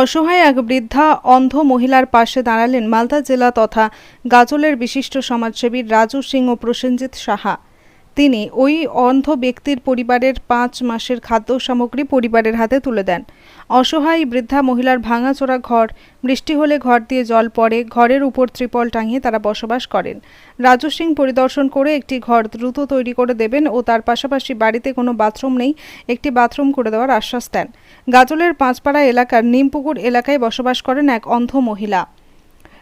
অসহায় এক বৃদ্ধা অন্ধ মহিলার পাশে দাঁড়ালেন মালদা জেলা তথা গাজলের বিশিষ্ট সমাজসেবী রাজু সিং ও প্রসেনজিৎ সাহা। তিনি ওই অন্ধ ব্যক্তির পরিবারের পাঁচ মাসের খাদ্য সামগ্রী পরিবারের হাতে তুলে দেন। অসহায় বৃদ্ধা মহিলার ভাঙাচোরা ঘর, বৃষ্টি হলে ঘর দিয়ে জল পড়ে, ঘরের উপর ত্রিপল টাঙিয়ে তারা বসবাস করেন। রাজু সিং পরিদর্শন করে একটি ঘর দ্রুত তৈরি করে দেবেন ও তার পাশাপাশি বাড়িতে কোনো বাথরুম নেই, একটি বাথরুম করে দেওয়ার আশ্বাস দেন। গাজলের পাঁচপাড়া এলাকার নিমপুকুর এলাকায় বসবাস করেন এক অন্ধ মহিলা।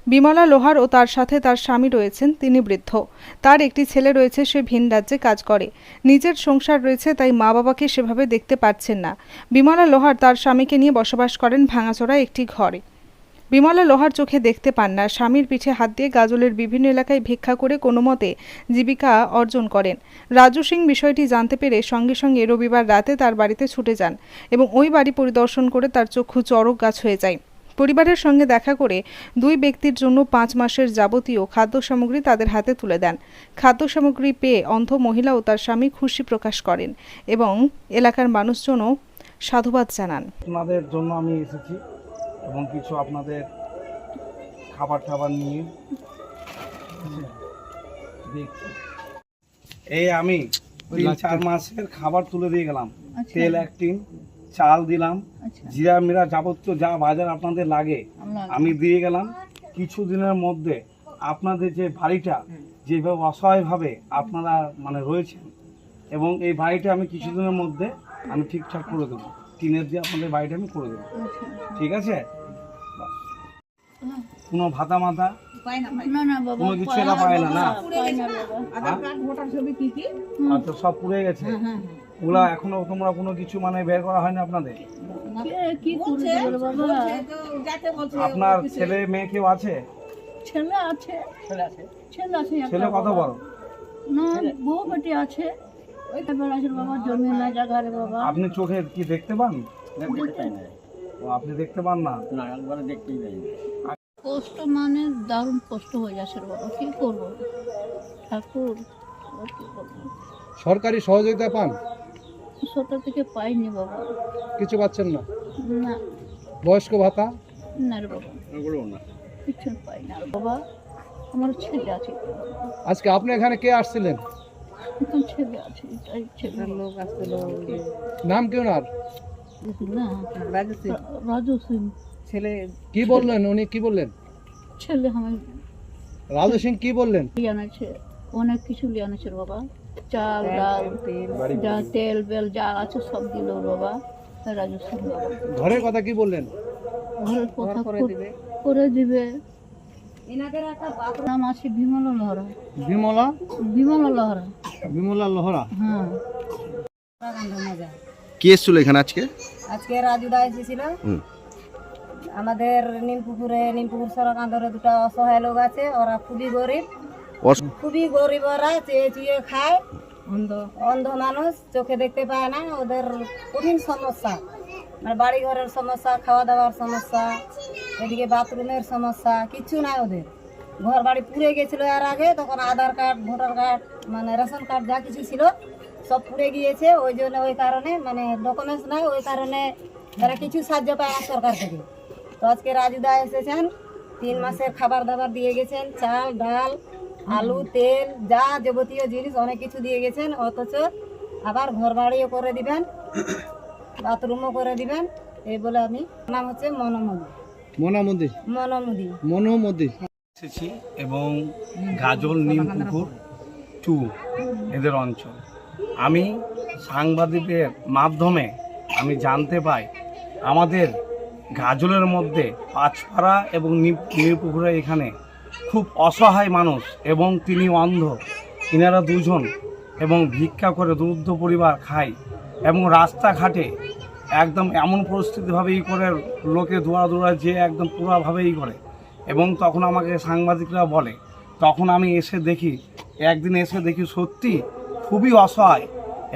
বিমলা লোহার ও তার সাথে তার স্বামী রয়েছেন, তিনি বৃদ্ধ। তার একটি ছেলে রয়েছে, সে ভিন রাজ্যে কাজ করে। নিজের সংসার রয়েছে, তাই মা বাবাকে সেভাবে দেখতে পাচ্ছেন না। বিমলা লোহার তার স্বামীকে নিয়ে বসবাস করেন ভাঙাচোরা একটি ঘরে। বিমলা লোহার চোখে দেখতে পান না। স্বামীর পিঠে হাত দিয়ে গাজলের বিভিন্ন এলাকায় ভিক্ষা করে কোনো মতে জীবিকা অর্জন করেন। রাজু সিং বিষয়টি জানতে পেরে সঙ্গে সঙ্গে রবিবার রাতে তার বাড়িতে ছুটে যান এবং ওই বাড়ি পরিদর্শন করে তার চক্ষু চড়ক গাছ হয়ে যায়। পরিবারের সঙ্গে দেখা করে দুই ব্যক্তির জন্য পাঁচ মাসের যাবতীয় খাদ্য সামগ্রী তাদের হাতে তুলে দেন। খাদ্য সামগ্রী পেয়ে অন্ধ মহিলা ও তার স্বামী খুশি প্রকাশ করেন এবং এলাকার মানুষজনও সাধুবাদ জানান। আপনাদের জন্য আমি এসেছি এবং কিছু আপনাদের খাবার টাবার নিয়ে দেখছি। এই আমি তিন চার মাসের খাবার তুলে দিয়ে গেলাম। আচ্ছা। তেল এক টিন চাল দিলাম আচ্ছা। জিরা মিরা যাবতীয় যা বাজার আপনাদের লাগে আমি দিয়ে গেলাম। কিছু দিনের মধ্যে আপনাদের যে বাড়িটা যেভাবে অসহায়ভাবে আপনারা মানে রয়েছেন এবং এই বাড়িটা আমি কিছুদিনের মধ্যে আমি ঠিকঠাক করে দেবো। টিনের দিয়ে আপনাদের বাড়িটা আমি করে দেবো। আচ্ছা। ঠিক আছে? কোনো ভাতা মাতা না না। বাবা কোনো কিছু এরা পায় না না? হ্যাঁ? আচ্ছা সব পুড়ে গেছে? ওগুলা এখনও তোমরা কোনো কিছু মানে বের করা হয়নি আপনাদের? আপনার ছেলে মেয়ে কেউ আছে? ছেলে আছে। ছেলে আছে? ছেলে আছে ছেলে কত বড়? না বউ বেটি আছে। ওই বেলা আছে বাবা জমি না জায়গা রে বাবা। আপনি চোখে কি দেখতে পান? ও, আপনি দেখতে পান না? কষ্ট মানে দারুণ কষ্ট হয়ে যাচ্ছে বাবা কি করব? ঠাকুর আর কি করব? সরকারি সহযোগিতা পান? ছোট থেকে পাইনি বাবা। কিছু পাচ্ছেন না? না। বয়স্ক ভাতা? না রে বাবা। কিছু পাই না। রে বাবা আমার ছেলে আছে। আজকে আপনি এখানে কে আসছিলেন? এখন ছেলে আছে তাই ছেলে। লোক আসছিল নাম কেউ না না রাজু সিং। কি বললেন উনি? কি বললেন? ছেলে আমার রাজু সিং কি বললেন? অনেক কিছু লিয়ে আনেছে বাবা। চাল ডাল যা তেল বেল যা আছে সব দিল বাবা। রাজু ঘরের কথা কি বললেন? ঘরের কথা করে দিবে। করে দিবে। নাম আছে বিমলা লহরা। বিমলা? বিমলা লহরা। বিমলা লোহরা? হ্যাঁ। কে এসেছিল এখানে আজকে? আজকে রাজুদা এসেছিল। আমাদের নিমপুকুরে নিমপুকুর সড়ক আন্দরে দুটো অসহায় লোক আছে। ওরা খুবই গরিব। খুবই গরিব ওরা চেয়ে চুয়ে খায়, অন্ধ অন্ধ মানুষ, চোখে দেখতে পায় না, ওদের কঠিন সমস্যা। মানে বাড়ি ঘরের সমস্যা খাওয়া দাওয়ার সমস্যা, এদিকে বাথরুমের সমস্যা, কিচ্ছু নাই ওদের। ঘর বাড়ি পুড়ে গেছিল এর আগে, তখন আধার কার্ড, ভোটার কার্ড মানে রেশন কার্ড যা কিছু ছিল, সব পুড়ে গিয়েছে, ওই জন্য, ওই কারণে মানে ডকুমেন্টস নাই, ওই কারণে তারা কিছু সাহায্য পায় না সরকার থেকে। তো আজকে রাজুদা এসেছেন, তিন মাসের খাবার দাবার দিয়ে গেছেন, চাল, ডাল আলু তেল যা যাবতীয় জিনিস অনেক কিছু দিয়ে গেছেন অথচ আবার ঘর বাড়িও করে দিবেন বাথরুমও করে দিবেন এই বলে আমি নাম হচ্ছে মনোমদি। মনা মোদি মনমুদি। মনো মোদি এসেছি এবং গাজল নিম পুকুর টু এদের অঞ্চল। আমি সাংবাদিকের মাধ্যমে আমি জানতে পাই আমাদের গাজলের মধ্যে পাঁচপাড়া এবং নিম- নিমপুকুরে এখানে খুব অসহায় মানুষ এবং তিনি অন্ধ। ইনারা দুজন এবং ভিক্ষা করে দুর্ধ পরিবার খায় এবং রাস্তাঘাটে একদম এমন পরিস্থিতিভাবে ই করে লোকে দৌড়া দৌড়া যে একদম পুরাভাবে ই করে। এবং তখন আমাকে সাংবাদিকরা বলে, তখন আমি এসে দেখি, একদিন এসে দেখি সত্যি খুবই অসহায়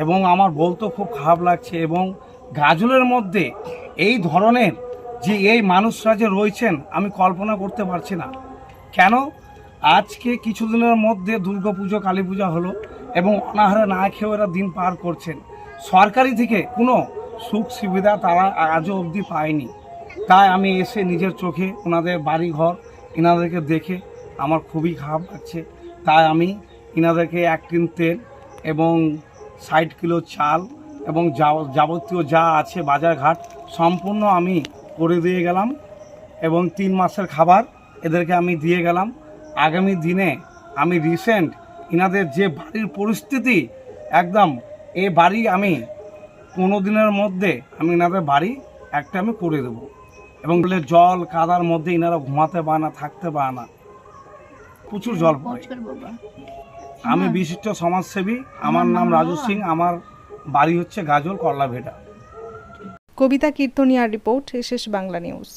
এবং আমার বলতেও খুব খারাপ লাগছে এবং গাজলের মধ্যে এই ধরনের যে এই মানুষরা যে রয়েছেন, আমি কল্পনা করতে পারছি না। কেন? আজকে কিছুদিনের মধ্যে দুর্গাপুজো কালী পূজা হলো এবং অনাহারে না খেয়ে এরা দিন পার করছেন। সরকারি থেকে কোনো সুখ সুবিধা তারা আজও অবধি পায়নি। তাই আমি এসে নিজের চোখে ওনাদের বাড়ি ঘর এনাদেরকে দেখে আমার খুবই খারাপ লাগছে। তাই আমি এনাদেরকে এক টিন তেল এবং ষাট কিলো চাল এবং যাবতীয় যা আছে বাজারঘাট সম্পূর্ণ আমি করে দিয়ে গেলাম এবং তিন মাসের খাবার এদেরকে আমি দিয়ে গেলাম। আগামী দিনে আমি রিসেন্ট ইনাদের যে বাড়ির পরিস্থিতি একদম এ বাড়ি আমি কোনো দিনের মধ্যে আমি ইনাদের বাড়ি একটা আমি করে দেবো। এবং বলে জল কাদার মধ্যে ইনারা ঘুমাতে পারে না থাকতে পারে না। প্রচুর জল পড়ে। আমি বিশিষ্ট সমাজসেবী আমার নাম রাজু সিং আমার বাড়ি হচ্ছে গাজল করলা ভেটা কবিতা কীর্তনিয়ার রিপোর্ট শেষ বাংলা নিউজ।